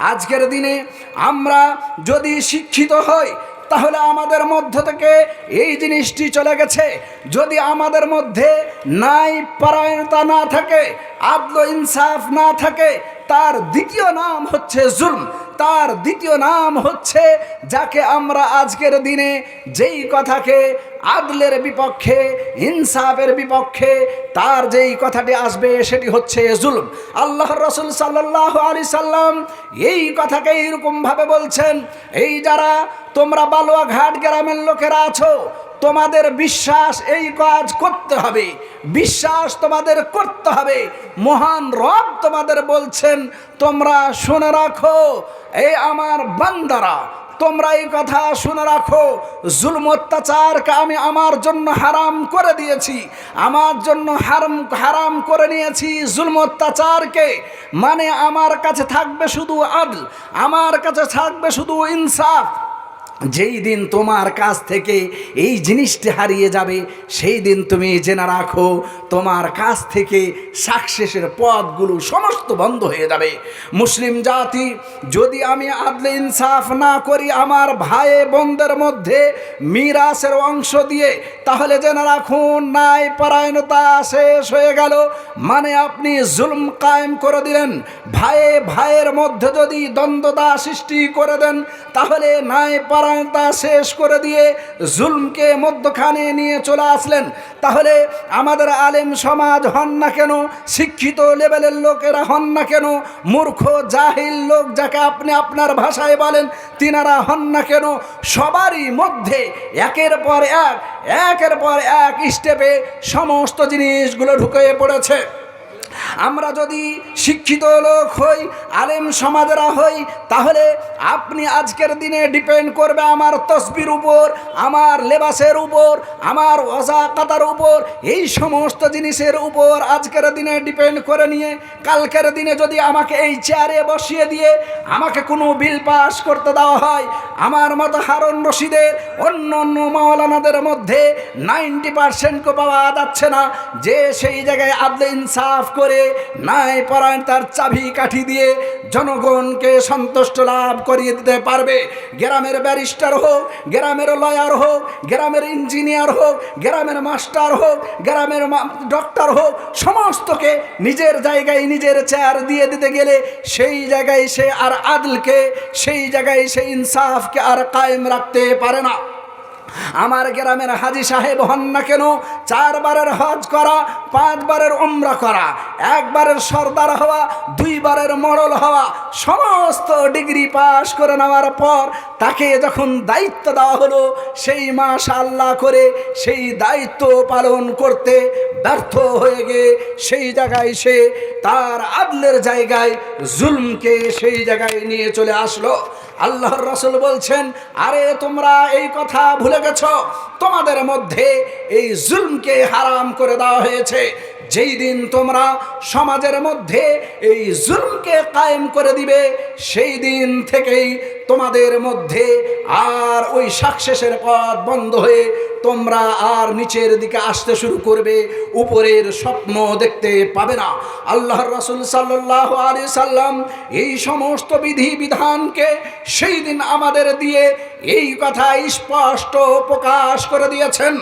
আজকের দিনে আমরা যদি শিক্ষিত হই, তাহলে আমাদের মধ্য থেকে এই জিনিসটি চলে গেছে। যদি আমাদের মধ্যে নাই পারায়ণতা না থাকে আদল ইনসাফ না থাকে, তার দ্বিতীয় নাম হচ্ছে জুলম। তার দ্বিতীয় নাম হচ্ছে, যাকে আমরা আজকের দিনে যেই কথাকে আদলের বিপক্ষে, ইনসাফের বিপক্ষে, তার যেই কথাটি আসবে সেটি হচ্ছে জুলম। আল্লাহ রসুল সাল্লাহ আলি সাল্লাম এই কথাকে এইরকমভাবে বলছেন, এই যারা তোমরা বালুয়া ঘাট গ্রামের লোকেরা আছো তোমাদের বিশ্বাস এই কাজ করতে হবে। বিশ্বাস তোমাদের করতে হবে। মহান রব তোমাদের বলছেন, তোমরা শুনে রাখো এই আমার বান্দারা, তোমরা এই কথা শুনে রাখো। জুলম অত্যাচারকে আমি আমার জন্য হারাম করে দিয়েছি, আমার জন্য হারাম হারাম করে নিয়েছি। জুলম অত্যাচারকে মানে আমার কাছে থাকবে শুধু আদল, আমার কাছে থাকবে শুধু ইনসাফ। যেই দিন তোমার কাছ থেকে এই জিনিসটি হারিয়ে যাবে, সেই দিন তুমি জেনে রাখো, তোমার কাছ থেকে সাকসেসের পথগুলো সমস্ত বন্ধ হয়ে যাবে। মুসলিম জাতি, যদি আমি আদলে ইনসাফ না করি আমার ভাই বোনদের মধ্যে মিরাসের অংশ দিয়ে, তাহলে জেনে রাখুন নাই পরায়ণতা শেষ হয়ে গেল। মানে আপনি জুলম কায়েম করে দিলেন। ভাইয়ে ভাইয়ের মধ্যে যদি দ্বন্দ্বতা সৃষ্টি করে দেন, তাহলে নাই পরায়ণতা শেষ করে দিয়ে জুলমকে মধ্যখানে নিয়ে চলে আসলেন। তাহলে আমাদের আলেম সমাজ হন না কেন? শিক্ষিত লেভেলের লোকেরা হন না কেন? মূর্খ, জাহিল লোক যাকে আপনি আপনার ভাষায় বলেন, তিনারা হন না কেন? সবারই মধ্যে একের পর এক, একের পর এক স্টেপে সমস্ত জিনিসগুলো ঢুকে পড়েছে। আমরা যদি শিক্ষিত লোক হই, আলেম সমাজেরা হই, তাহলে আপনি আজকের দিনে ডিপেন্ড করবে আমার তসবির উপর, আমার লেবাসের উপর, আমার অজাকাতার উপর, এই সমস্ত জিনিসের উপর আজকের দিনে ডিপেন্ড করে নিয়ে, কালকের দিনে যদি আমাকে এই চেয়ারে বসিয়ে দিয়ে আমাকে কোনো বিল পাস করতে দেওয়া হয়, আমার মতো হারুন রশিদের, অন্য অন্য মাওলানাদের মধ্যে নাইনটি পার্সেন্টকে পাওয়া যাচ্ছে না, যে সেই জায়গায় আদলে ইনসাফ করে নাই পরায়ণ তার চাবি কাঠি দিয়ে জনগণকে সন্তুষ্ট লাভ করিয়ে দিতে পারবে। গ্রামের ব্যারিস্টার হোক, গ্রামের লয়ার হোক, গ্রামের ইঞ্জিনিয়ার হোক, গ্রামের মাস্টার হোক, গ্রামের ডক্টর হোক, সমস্তকে নিজের জায়গায় নিজের চেয়ার দিয়ে দিতে গেলে সেই জায়গায় সে আর আদলকে, সেই জায়গায় সে ইনসাফকে আর কায়েম রাখতে পারে না। আমার গ্রামের হাজি সাহেব হন না কেন? চারবারের হজ করা, পাঁচবারের উমরা করা, একবারের সর্দার হওয়া, দুইবারের মরল হওয়া, সমস্ত ডিগ্রি পাশ করে নেওয়ার পর তাকে যখন দায়িত্ব দেওয়া হলো, সেই মাস আল্লাহ করে সেই দায়িত্ব পালন করতে ব্যর্থ হয়ে গিয়ে সেই জায়গায় সে তার আদলের জায়গায় জুলমকে সেই জায়গায় নিয়ে চলে আসলো। আল্লাহর রসুল বলছেন, আরে, তোমরা এই কথা ভুলে গেছ? তোমাদের মধ্যে এই জুলমকে হারাম করে দেওয়া হয়েছে। যেই দিন তোমরা সমাজের মধ্যে এই জুলমকে কায়েম করে দিবে, সেই দিন থেকেই তোমাদের মধ্যে আর ওই সাকসেসের পথ বন্ধ হয়ে তোমরা আর নিচের দিকে আসতে শুরু করবে, উপরের স্বপ্ন দেখতে পাবে না। আল্লাহর রসুল সাল্লাহ আলি সাল্লাম এই সমস্ত বিধি বিধানকে সেই দিন আমাদের দিয়ে এই কথা স্পষ্ট প্রকাশ করে দিয়েছেন।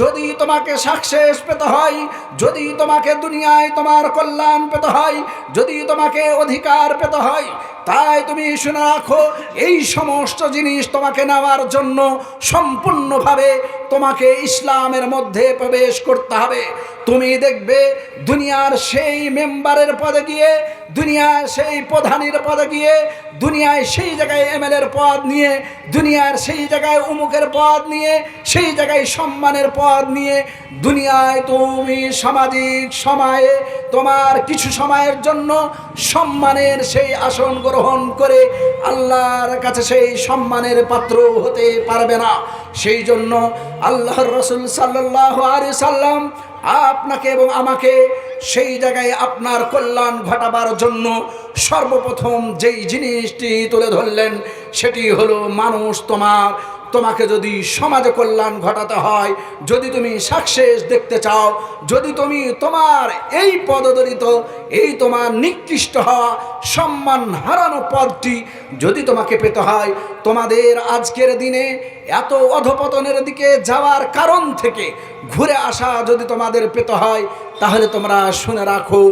যদি তোমাকে সাকসেস পেতে হয়, যদি তোমাকে দুনিয়ায় তোমার কল্যাণ পেতে হয় যদি তোমাকে অধিকার পেতে হয় তাই তুমি শুনে রাখো, এই সমস্ত জিনিস তোমাকে নেওয়ার জন্য সম্পূর্ণভাবে তোমাকে ইসলামের মধ্যে প্রবেশ করতে হবে। তুমি দেখবে দুনিয়ার সেই মেম্বারের পদে গিয়ে, দুনিয়ার সেই প্রধানের পদে গিয়ে, দুনিয়ায় সেই জায়গায় এমএলএর পদ নিয়ে, দুনিয়ার সেই জায়গায় উমুকের পদ নিয়ে, সেই জায়গায় সম্মানের পদ নিয়ে, দুনিয়ায় তুমি সামাজিক সময়ে তোমার কিছু সময়ের জন্য সম্মানের সেই আসন গ্রহণ করে আল্লাহর কাছে সেই সম্মানের পাত্র হতে পারবে না। সেই জন্য আল্লাহর রসুল সাল্লাহ আলি সাল্লাম আপনাকে এবং আমাকে সেই জায়গায় আপনার কল্যাণ ঘটাবার জন্য সর্বপ্রথম যেই জিনিসটি তুলে ধরলেন, সেটি হলো মানুষ তোমার তোমাকে যদি সমাজে কল্যাণ ঘটাতে হয়, যদি তুমি সাকসেস দেখতে চাও, যদি তুমি তোমার এই পদদলিত, এই তোমার নিকৃষ্ট হওয়া সম্মান হারানো পদটি যদি তোমাকে পেতে হয়, তোমাদের আজকের দিনে এত অধপতনের দিকে যাওয়ার কারণ থেকে ঘুরে আসা যদি তোমাদের পেতে হয়, তাহলে তোমরা শুনে রাখো,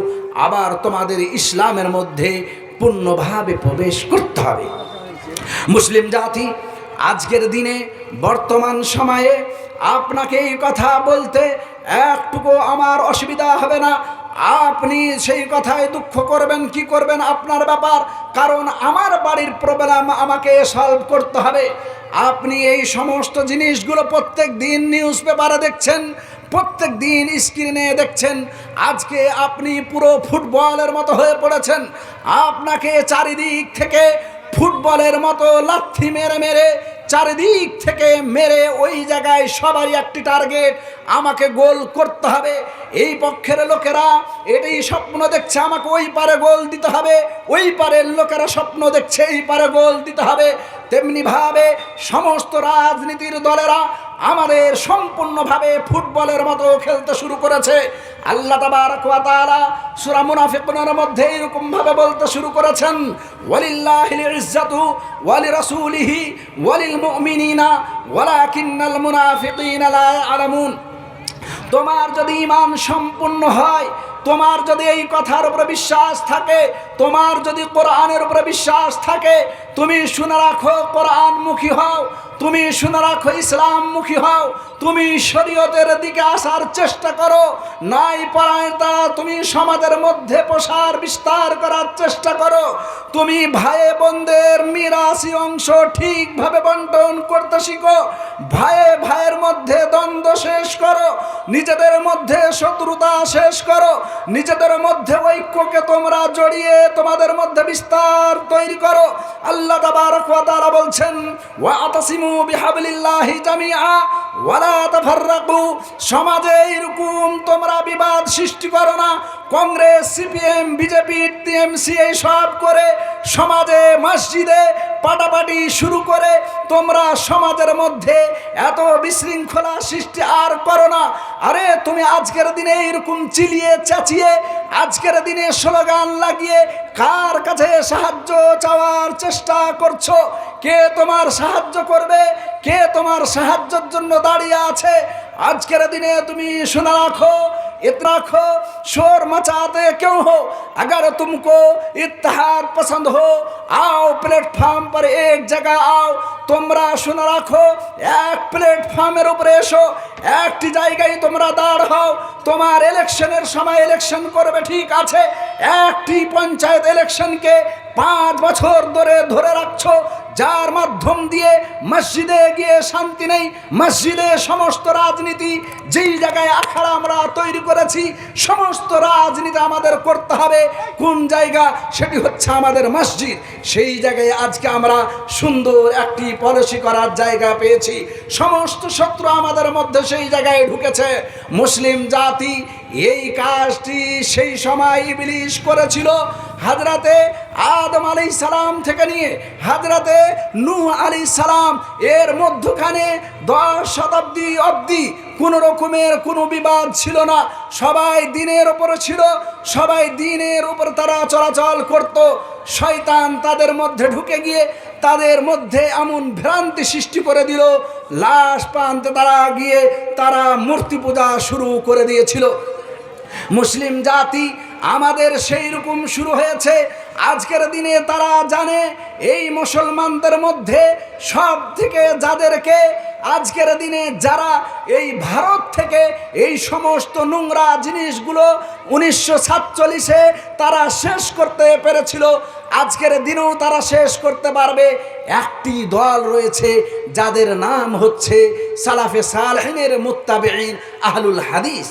আবার তোমাদের ইসলামের মধ্যে পূর্ণভাবে প্রবেশ করতে হবে। মুসলিম জাতি আজকের দিনে বর্তমান সময়ে আপনাকে এই কথা বলতে একটুকু আমার অসুবিধা হবে না। আপনি সেই কথায় দুঃখ করবেন, কি করবেন আপনার ব্যাপার? কারণ আমার বাড়ির প্রবলেম আমাকে সলভ করতে হবে। আপনি এই সমস্ত জিনিসগুলো প্রত্যেক দিন নিউজ পেপারে দেখছেন প্রত্যেক দিন স্ক্রিনে দেখছেন। আজকে আপনি পুরো ফুটবলের মতো হয়ে পড়েছেন। আপনাকে চারিদিক থেকে ফুটবলের মতো লাথি মেরে মেরে চারিদিক থেকে মেরে ওই জায়গায় সবারই একটি টার্গেট, আমাকে গোল করতে হবে। এই পক্ষের লোকেরা এটাই স্বপ্ন দেখছে, আমাকে ওই পারে গোল দিতে হবে, ওই পারের লোকেরা স্বপ্ন দেখছে, এই পারে গোল দিতে হবে। তেমনিভাবে সমস্ত রাজনীতির দলেরা আমাদের সম্পূর্ণভাবে ফুটবলের মতো খেলতে শুরু করেছে। আল্লাহ তাবারক ওয়া তাআলা সূরা মধ্যে এরকম ভাবে বলতে শুরু করেছেন, ওয়ালিল্লাহিল ইজ্জাতু ওয়ালি রাসূলিহি ওয়ালিল মুমিনিনা ওয়ালাকিন্নাল মুনাফিকিনা লা ইয়ালামুন। তোমার যদি ইমান সম্পূর্ণ হয়, তোমার যদি এই কথার উপরে বিশ্বাস থাকে, তোমার যদি কোরআনের উপরে বিশ্বাস থাকে, তুমি শুনে রাখো, কোরআনমুখী হও। তুমি শুনে রাখো, ইসলামমুখী হও। তুমি শরীয়তের দিকে আসার চেষ্টা করো। নাই পরায়ণতা তুমি সমাজের মধ্যে প্রসার বিস্তার করার চেষ্টা করো। তুমি ভাই বোনদের মিরাসি অংশ ঠিকভাবে বন্টন করতে শিখো। ভাইয়ে ভাইয়ের মধ্যে দ্বন্দ্ব শেষ করো। নিজেদের মধ্যে শত্রুতা শেষ করো। নিজেদের মধ্যে ঐক্যকে তোমরা জড়িয়ে তোমাদের মধ্যে বিস্তার তৈরি করো। আল্লাহ তাবারক ওয়া তাআলা বলছেন, ওয়া আতাসিমু সমাজে এরকম তোমরা বিবাদ সৃষ্টি করো না। কংগ্রেস, সিপিএম, বিজেপি, টিএমসি এই সব করে সমাজে মসজিদে পাটাপাটি শুরু করে তোমরা সমাজের মধ্যে এত বিশৃঙ্খলা সৃষ্টি আর করো না। আরে, তুমি আজকের দিনে এরকম চিলিয়ে, চাচিয়ে আজকের দিনে স্লোগান লাগিয়ে কার কাছে সাহায্য চাওয়ার চেষ্টা করছ? কে তোমার সাহায্য করবে? কে তোমার সাহায্যের জন্য দাঁড়িয়ে আছে? আজকের দিনে তুমি শুনে রাখো इतना खो, शोर मचाते क्यों हो? अगर तुमको इतिहाद पसंद हो, आओ प्लेटफार्म पर एक जगह आओ তোমরা শুনে রাখো, এক প্ল্যাটফর্মের উপরে এসো, একটি জায়গায় তোমরা দাঁড় হও। তোমার ইলেকশনের সময় ইলেকশন করবে, ঠিক আছে। একটি পঞ্চায়েত ইলেকশনকে পাঁচ বছর ধরে ধরে রাখছো, যার মাধ্যম দিয়ে মসজিদে গিয়ে শান্তি নেই। মসজিদে সমস্ত রাজনীতি, যেই জায়গায় আখাড়া আমরা তৈরি করেছি, সমস্ত রাজনীতি আমাদের করতে হবে। কোন জায়গা? সেটি হচ্ছে আমাদের মসজিদ। সেই জায়গায় আজকে আমরা সুন্দর একটি পলিসি করার জায়গা পেয়েছি। সমস্ত শত্রু আমাদের মধ্যে সেই জায়গায় ঢুকেছে। মুসলিম জাতি এই কাজটি সেই সময় ইবলিশ করেছিল হাজরাতে আদম আলী সালাম থেকে নিয়ে হাজরাতে নূহ আলী সালাম। এর মধ্যখানে দশ শতাব্দী অবধি কোনো রকমের কোনো বিবাদ ছিল না। সবাই দিনের ওপরে ছিল, সবাই দিনের উপর তারা চলাচল করত। শয়তান তাদের মধ্যে ঢুকে গিয়ে তাদের মধ্যে এমন ভ্রান্তি সৃষ্টি করে দিল, লাশ প্রান্তে তারা গিয়ে তারা মূর্তি পূজা শুরু করে দিয়েছিল। মুসলিম জাতি আমাদের সেই রকম শুরু হয়েছে আজকের দিনে তারা জানে এই মুসলমানদের মধ্যে সব থেকে যাদেরকে আজকের দিনে যারা এই ভারত থেকে এই সমস্ত নোংরা জিনিসগুলো উনিশশো সাতচল্লিশে তারা শেষ করতে পেরেছিল, আজকের দিনেও তারা শেষ করতে পারবে। একটি দল রয়েছে যাদের নাম হচ্ছে সালাফে সালহিনের মুত্তাবিন আহলুল হাদিস।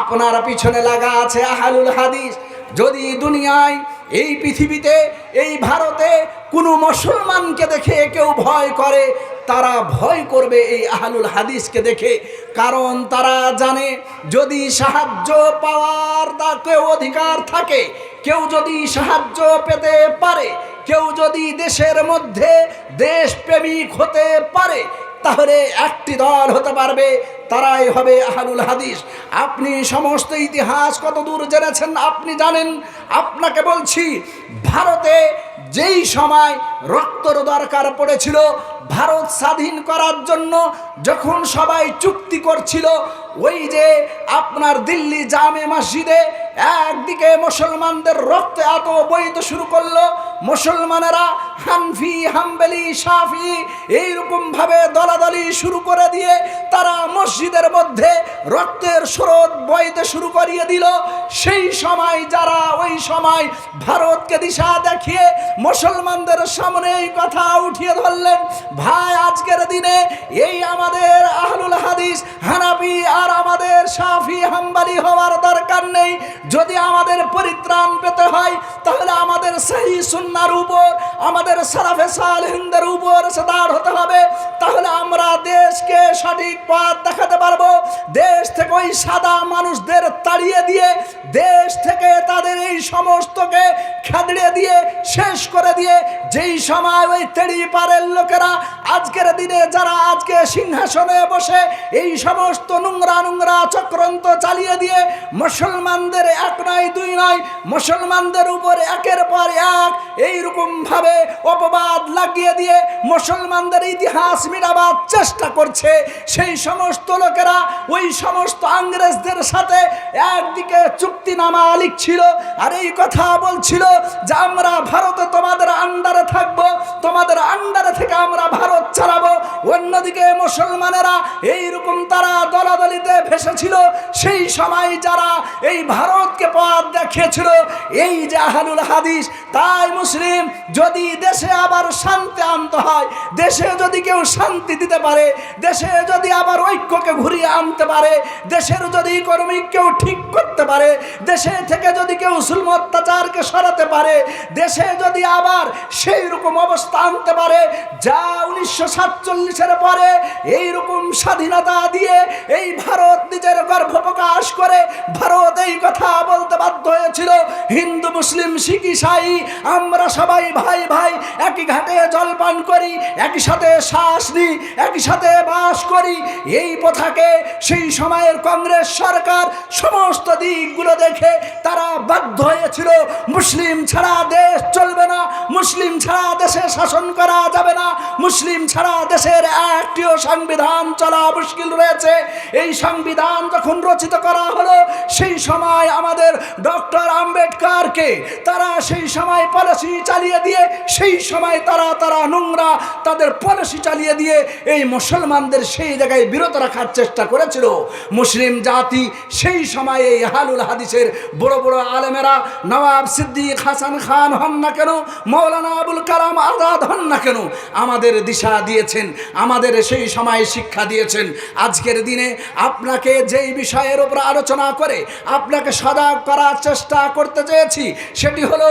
আপনার পিছনে লাগা আছে আহলুল হাদিস। যদি দুনিয়ায় এই পৃথিবীতে, এই ভারতে কোনো মুসলমানকে দেখে কেউ ভয় করে, তারা ভয় করবে এই আহলুল হাদিসকে দেখে। কারণ তারা জানে, যদি সাহায্য পাওয়ার তা কেউ অধিকার থাকে, কেউ যদি সাহায্য পেতে পারে, কেউ যদি দেশের মধ্যে দেশপ্রেমিক হতে পারে তাহলে একটি দল হতে পারবে, তারাই হবে আহলুল হাদিস। আপনি সমস্ত ইতিহাস কত দূর জেনেছেন আপনি জানেন। আপনাকে বলছি, ভারতে যেই সময় রক্তর দরকার পড়েছিল, ভারত স্বাধীন করার জন্য যখন সবাই চুক্তি করছিল, ওই যে আপনার দিল্লি জামে মসজিদে একদিকে মুসলমানদের রক্ত এত বইতে শুরু করল, মুসলমানেরা হানফি হাম্বেলি সাফি এইরকম ভাবে দলাদলি শুরু করে দিয়ে তারা মসজিদের মধ্যে রক্তের স্রোত বইতে শুরু করিয়ে দিল। সেই সময় যারা ওই সময় ভারতকে দিশা দেখিয়ে মুসলমানদের সামনে এই কথা উঠিয়ে ধরলেন, ভাই, আজকের দিনে এই আমাদের আহলুল হাদিস হানাফি আর আমাদের সাফি হাম্বালি হওয়ার দরকার নেই। যদি আমাদের পরিত্রাণ পেতে হয়, তাহলে আমাদের সেই সুন্নার উপর, আমাদের সারাফে সালহিনদের উপর সদার হতে হবে। তাহলে আমরা দেশকে সঠিক পথ দেখাতে পারব। দেশ থেকে ওই সাদা মানুষদের তাড়িয়ে দিয়ে, দেশ থেকে তাদের এই সমস্তকে খেদড়ে দিয়ে, শেষ করে দিয়ে, যেই সময় ওই তেড়ি পারের লোকেরা আজকের দিনে যারা আজকে সিংহাসনে বসে এই সমস্ত নোংরা নোংরা চক্রান্ত চালিয়ে দিয়ে মুসলমানদের এক নয়, দুই নয়, মুসলমানদের উপর একের পর এক এইরকম ভাবে অপবাদ লাগিয়ে দিয়ে মুসলমানদের ইতিহাস মিটাবার চেষ্টা করছে। সেই সমস্ত লোকেরা, ওই সমস্ত ইংরেজদের সাথে একদিকে চুক্তিনামা লিখছিল আর এই কথা বলছিল যে, আমরা ভারতে তোমাদের আন্ডারে থাকব, তোমাদের আন্ডারে থেকে আমরা ভারত চালাবো। অন্যদিকে মুসলমানেরা এইরকম তারা দলাদলিতে ভেসেছিল। সেই সময় যারা এই ভারতকে পথ দেখিয়েছিল, এই যে আহলুল হাদিস, তাই মুসলিম যদি দেশে আবার শান্তি আনতে হয়, দেশে যদি কেউ শান্তি দিতে পারে, দেশে যদি আবার ঐক্যকে ঘুরিয়ে আনতে পারে, দেশের যদি কর্মিক কেউ ঠিক করতে পারে, দেশে থেকে যদি কেউ সুলম অত্যাচারকে সরাতে পারে, দেশে যদি আবার সেই রকম অবস্থা আনতে পারে, যা উনিশশো সাতচল্লিশের পরে এইরকম স্বাধীনতা দিয়ে এই ভারত নিজের গর্ভ প্রকাশ করে ভারত এই কথা বলতে বাধ্য হয়েছিল, হিন্দু, মুসলিম, শিখ, ইসাই, আমরা সবাই ভাই ভাই একই ঘাটে জলপান করি, একই সাথে শ্বাস নিই, একই সাথে বাস করি। এই প্রথাকে সেই সময়ের কংগ্রেস সরকার সমস্ত দিকগুলো দেখে তারা বাধ্য হয়েছিল, মুসলিম ছাড়া দেশ চলবে না, মুসলিম ছাড়া দেশে শাসন করা যাবে না, মুসলিম ছাড়া দেশের একটিও সংবিধান চলা মুশকিল রয়েছে। এই সংবিধান যখন রচিত করা হলো, সেই সময় আমাদের ডক্টর আম্বেদকারকে তারা সেই সময় পলিসি চালিয়ে দিয়ে সেই সময় তারা তারা নোংরা তাদের পলিসি চালিয়ে দিয়ে এই মুসলমানদের সেই জায়গায় বিরত রাখার চেষ্টা করেছিল। মুসলিম জাতি সেই সময়ে এই হালুল হাদিসের বড় বড় আলেমেরা নবাব সিদ্দিক, হাসান খান হন না কেন, মৌলানা আবুল কালাম আজাদ হন না কেন, আমাদের দিশা দিয়েছেন, আমাদের সেই সময় শিক্ষা দিয়েছেন। আজকের দিনে আপনাকে যেই বিষয়ের ওপর আলোচনা করে আপনাকে সজাগ করার চেষ্টা করতে চেয়েছি, সেটি হলো,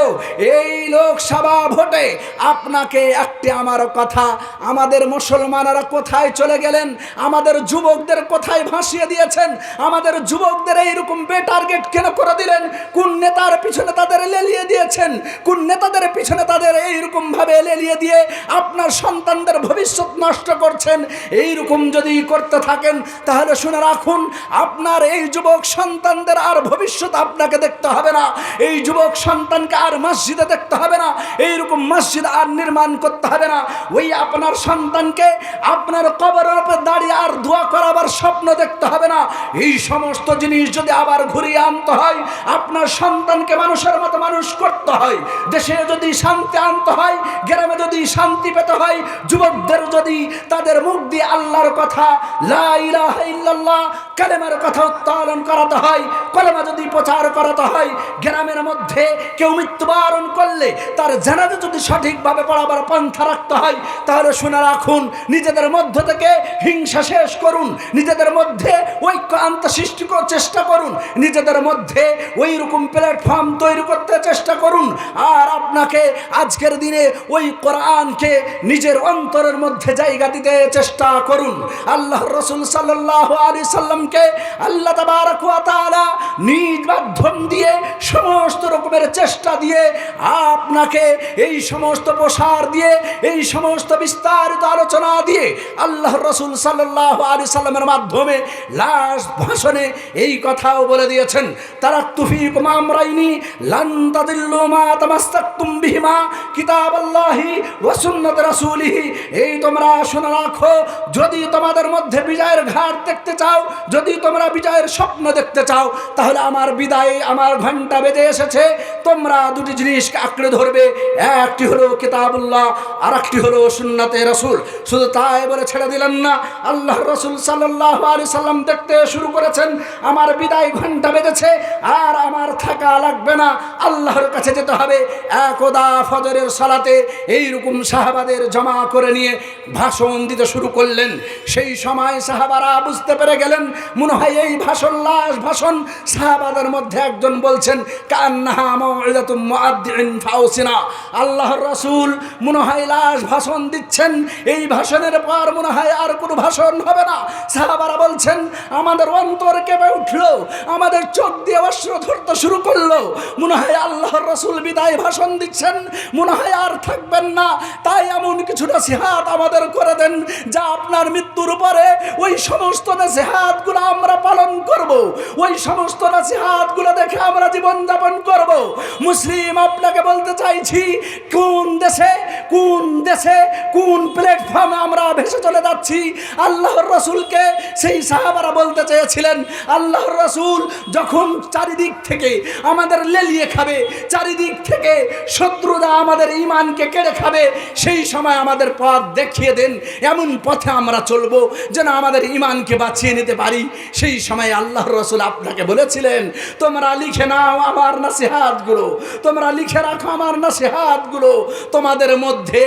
এই লোকসভা ভোটে আপনাকে একটি আমার কথা, আমাদের মুসলমানেরা কোথায় চলে গেলেন? আমাদের যুবকদের কোথায় ভাসিয়ে দিয়েছেন? আমাদের যুবকদের এইরকম বেটার্গেট কেন করে দিলেন? কোন নেতার পিছনে তাদের লেলিয়ে দিয়েছেন? কোন নেতাদের পিছনে তাদের এইরকম ভাবে লেলিয়ে দিয়ে আপনার সন্তানদের ভবিষ্যৎ নষ্ট করছেন? এইরকম যদি করতে থাকেন, তাহলে শুনে রাখুন, আপনার এই যুবক সন্তানদের আর ভবিষ্যৎ আপনাকে দেখতে হবে না। এই যুবক সন্তানকে আর মসজিদে দেখতে হবে না। এইরকম মসজিদ আর নির্মাণ করতে হবে না। ওই আপনার সন্তানকে আপনার কবরের উপর দাঁড়িয়ে আর দোয়া করাবার স্বপ্ন দেখতে হবে না। এই সমস্ত জিনিস যদি আবার ঘুরিয়ে আনতে হয়, আপনার সন্তানকে মানুষের মতো মানুষ করতে হয়। দেশে যদি শান্তি আনতে হয়, গ্রামে যদি শান্তি পেতে হয়, যুবকদের যদি তাদের মুখ দিয়ে আল্লাহর কথা, লা ইলাহা ইল্লাল্লাহ কালেমার কথা উত্তোলন করাতে হয়, কলেমা যদি প্রচার করাতে হয়, গ্রামের মধ্যে কেউ মৃত্যুবরণ করলে তার জানাজা যদি সঠিকভাবে পড়াবার পন্থা রাখতে হয়, তাহলে শুনে রাখুন, নিজেদের মধ্য থেকে হিংসা শেষ করুন, নিজেদের মধ্যে ঐক্য আনতে সৃষ্টি করার চেষ্টা করুন, নিজেদের মধ্যে ওই রকম প্ল্যাটফর্ম তৈরি করতে চেষ্টা করুন, আর আপনাকে আজকের দিনে ওই কোরআনকে নিজের অন্তরের মধ্যে জায়গা দিতে চেষ্টা করুন। আল্লাহ রসুল সাল্লাহ আলী সাল্লামকে আল্লাহ তাবারক ওয়া তাআলা নিজ মাধ্যম দিয়ে সমস্ত রকমের চেষ্টা দিয়ে আপনাকে এই সমস্ত প্রসার দিয়ে, এই সমস্ত বিস্তারিত আলোচনা দিয়ে আল্লাহ রসুল সাল্লাহ আলী সাল্লামের মাধ্যমে লাশ ভাষণে এই কথাও বলে দিয়েছেন তারা তুফিক মামরাইনি লান্তাদিল্লু মা বিহিমা কিতাব আল্লাহি ওয়া সুন্নাত রাসূলিহি। এই তোমরা শুনে রাখো, যদি তোমাদের মধ্যে বিজয়ের ঘাট দেখতে চাও, যদি তোমরা বিজয়ের স্বপ্ন দেখতে চাও, তাহলে আমার বিদায়, আমার ঘণ্টা বেজে এসেছে। তোমরা দুটি জিনিসকে আঁকড়ে ধরবে, একটি হলো কিতাবুল্লাহ আর একটি হলো সুন্নাতে রসুল। শুধু তাই বলে ছেড়ে দিলেন না আল্লাহ রসুল সাল্লাহ আলি সাল্লাম দেখতে শুরু করেছেন, আমার বিদায় ঘণ্টা বেজেছে আর আমার থাকা লাগবে না, আল্লাহর কাছে যেতে হবে। একদা ফজরের সালাতে এইরকম সাহাবাদের জমা করে নিয়ে ভাষণ দিতে শুরু করলেন। সেই সময় সাহাবারা বুঝতে পেরে গেলেন, মনে হয় এই ভাষণ, লাশ ভাষণ, সাহাবাদের মধ্যে একজন বলছেন, কান্নাহা আল্লাহর রাসূল, মনে হয় লাশ ভাষণ দিচ্ছেন। এই ভাষণের পর মনে হয় আর কোনো ভাষণ হবে না। সাহাবারা বলছেন, আমাদের অন্তর কেঁপে উঠল, আমাদের চোখ দিয়ে অস্ত্র ধরতে শুরু করল। মনে হয় আল্লাহর রসুল বিদায় ভাষণ দিচ্ছেন। মনে হয় আর থাকবেন না। তাই এমন কিছু নসিহাত আমাদের করে দেন, যা আপনার মৃত্যুর পরে ওই সমস্ত নসিহাতগুলো আমরা পালন করব। ওই সমস্ত নসিহাতগুলো দেখে আমরা জীবনযাপন করব। মুসলিম, আপনাকে বলতে চাইছি কোন দেশে কোন দেশে, কোন প্ল্যাটফর্মে আমরা ভেসে চলে যাচ্ছি? আল্লাহর রসুলকে সেই সাহাবারা বলতে চেয়েছিলেন, আল্লাহর রসুল যখন চারিদিক থেকে আমাদের লেলিয়ে খাবে, চারিদিক থেকে শত্রুরা আমাদের ইমানকে কেড়ে খাবে, সেই সময় আমাদের পথ দেখিয়ে দেন, এমন পথে আমরা চলবো যেন আমাদের ইমানকে বাঁচিয়ে নিতে পারি। সেই সময় আল্লাহর রসুল আপনাকে বলেছিলেন, তোমরা লিখে নাও আমার নাসিহাতগুলো, তোমরা লিখে রাখো আমার নাসিহাতগুলো। তোমাদের মধ্যে,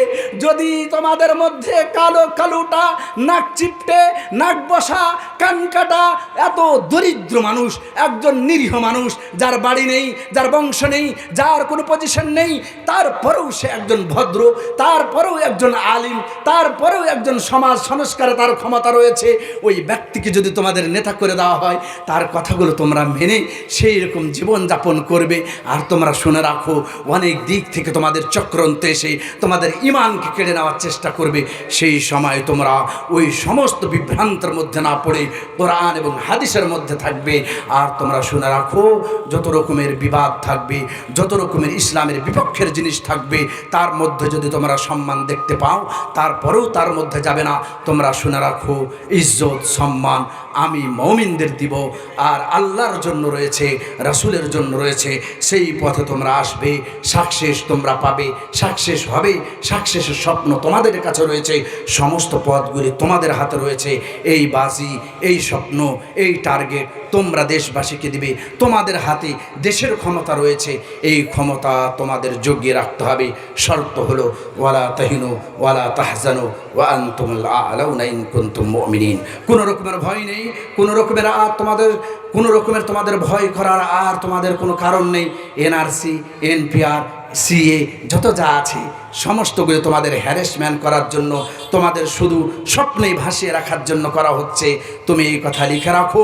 যদি তোমাদের মধ্যে কালো কালুটা নাক চিপটে, নাক বসা, কান কাটা, এত দরিদ্র মানুষ, একজন নিরীহ মানুষ, যার বাড়ি নেই, যার বংশ নেই, যার কোনো পজিশন নেই, তারপরেও সে একজন ভদ্র, তারপরেও একজন আলিম, তারপরেও একজন সমাজ সংস্কারে তার ক্ষমতা রয়েছে, ওই ব্যক্তিকে যদি তোমাদের নেতা করে দেওয়া হয়, তার কথাগুলো তোমরা মেনে সেই রকম জীবনযাপন করবে। আর তোমরা শুনে রাখো, অনেক দিক থেকে তোমাদের চক্রান্ত এসে তোমাদের ইমানকে কেড়ে নেওয়ার চেষ্টা করবে, সেই সময় তোমরা ওই সমস্ত বিভ্রান্তের মধ্যে না পড়ে কোরআন এবং হাদিসের মধ্যে থাকবে। আর তোমরা শুনে রাখো, যত রকমের বিবাদ থাকবে, যত রকমের ইসলামের বিপক্ষের জিনিস থাকবে, তার মধ্যে যদি তোমরা সম্মান দেখতে পাও, তারপরেও তার মধ্যে যাবে না। তোমরা শুনে রাখো, ইজ্জত, সম্মান আমি মমিনদের দিব। আর আল্লাহর জন্য রয়েছে, রাসুলের জন্য রয়েছে, সেই পথে তোমরা আসবে, সাকসেস তোমরা পাবে, সাকসেস হবে, সাকসেসের স্বপ্ন তোমাদের কাছে রয়েছে, সমস্ত পথগুলি তোমাদের হাতে রয়েছে, এই বাজি, এই স্বপ্ন, এই টার্গেট তোমরা দেশবাসীকে দিবে, তোমাদের হাতে দেশের ক্ষমতা রয়েছে, এই ক্ষমতা তোমাদের যোগ্যে রাখতে হবে, শর্ত হলো, ওয়ালা তাহিনু, ওয়ালা তাহজানু ওয়ান তুমুল্লা আলাউনাইন কোনো রকমের ভয় নেই কোনো রকমের আর তোমাদের, কোনো রকমের তোমাদের ভয় করার আর তোমাদের কোনো কারণ নেই। এনআরসি এনপিআর সিএ যত যা আছে, সমস্তগুলো তোমাদের হ্যারেসমেন্ট করার জন্য, তোমাদের শুধু স্বপ্নেই ভাসিয়ে রাখার জন্য করা হচ্ছে। তুমি এই কথা লিখে রাখো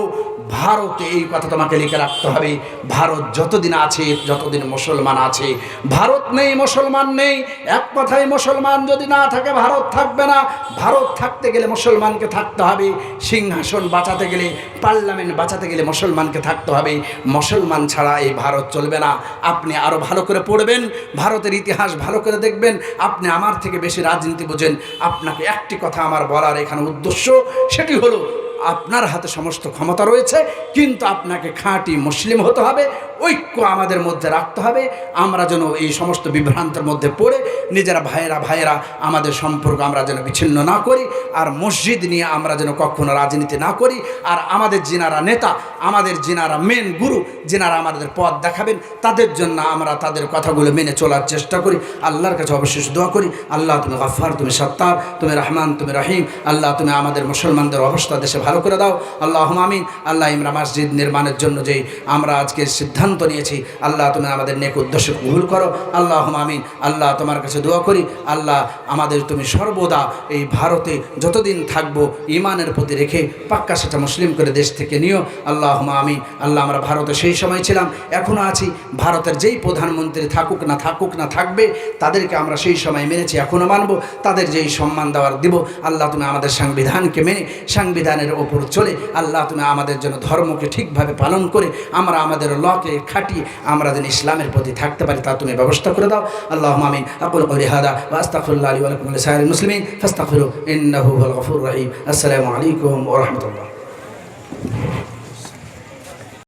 ভারতে এই কথা তোমাকে লিখে রাখতে হবে। ভারত যতদিন আছে, যতদিন মুসলমান আছে, ভারত নেই, মুসলমান নেই। এক কথায় মুসলমান যদি না থাকে, ভারত থাকবে না। ভারত থাকতে গেলে মুসলমানকে থাকতে হবে। সিংহাসন বাঁচাতে গেলে, পার্লামেন্ট বাঁচাতে গেলে মুসলমানকে থাকতে হবে। মুসলমান ছাড়া এই ভারত চলবে না। আপনি আরও ভালো করে পড়বেন। ভারতের ইতিহাস ভালো করে দেখবেন। আপনি আমার থেকে বেশি রাজনীতি বোঝেন। আপনাকে একটি কথা আমার বলার এখানে উদ্দেশ্য, সেটি হলো আপনার হাতে সমস্ত ক্ষমতা রয়েছে, কিন্তু আপনাকে খাঁটি মুসলিম হতে হবে, ঐক্য আমাদের মধ্যে রাখতে হবে, আমরা যেন এই সমস্ত বিভ্রান্তের মধ্যে পড়ে, নিজেরা ভাইয়েরা ভাইয়েরা, আমাদের সম্পর্ক আমরা যেন বিচ্ছিন্ন না করি, আর মসজিদ নিয়ে আমরা যেন কখনো রাজনীতি না করি, আর আমাদের যিনারা নেতা, আমাদের যিনারা মেন গুরু, যিনারা আমাদের পথ দেখাবেন, তাদের জন্য আমরা তাদের কথাগুলো মেনে চলার চেষ্টা করি। আল্লাহর কাছে অবশেষ দোয়া করি, আল্লাহ তুমি গাফার তুমি সত্তার তুমি রহমান, তুমি রহিম, আল্লাহ তুমি আমাদের মুসলমানদের অবস্থা দেশে ভালো করে দাও। আল্লাহ আমিন। আল্লাহ ইমরা মসজিদ নির্মাণের জন্য যে আমরা আজকে সিদ্ধান্ত নিয়েছি, আল্লাহ তুমি আমাদের নেক উদ্দেশ্য কবুল করো। আল্লাহ আমিন। আল্লাহ তোমার কাছে দোয়া করি। আল্লাহ আমাদের তুমি সর্বদা এই ভারতে যতদিন থাকব ইমানের প্রতি রেখে পাক্কা সেটা মুসলিম করে দেশ থেকে নিও। আল্লাহ আমিন। আল্লাহ আমরা ভারতে সেই সময় ছিলাম এখনও আছি। ভারতের যেই প্রধানমন্ত্রী থাকুক না থাকুক না থাকবে, তাদেরকে আমরা সেই সময় মেনেছি এখনও মানব। তাদের যেই সম্মান দেওয়ার দিব, আল্লাহ তুমি আমাদের সংবিধানকে মেনে, সংবিধানের ওপর চলে আল্লাহ তুমি আমাদের জন্য ধর্মকে ঠিকভাবে পালন করে, আমরা আমাদের লকে খাটিয়ে, আমরা যেন ইসলামের প্রতি থাকতে পারি, তা তুমি ব্যবস্থা করে দাও। আল্লাহ মামিন আকুল করি হাদা আস্তাফুল্লাহ আলী আলকুম সাহেব মুসলিমিন। ফাস্তাফিরু ইন্নাহু গফুর রাহিম। আসসালামু আলাইকুম ওয়া রাহমাতুল্লাহ।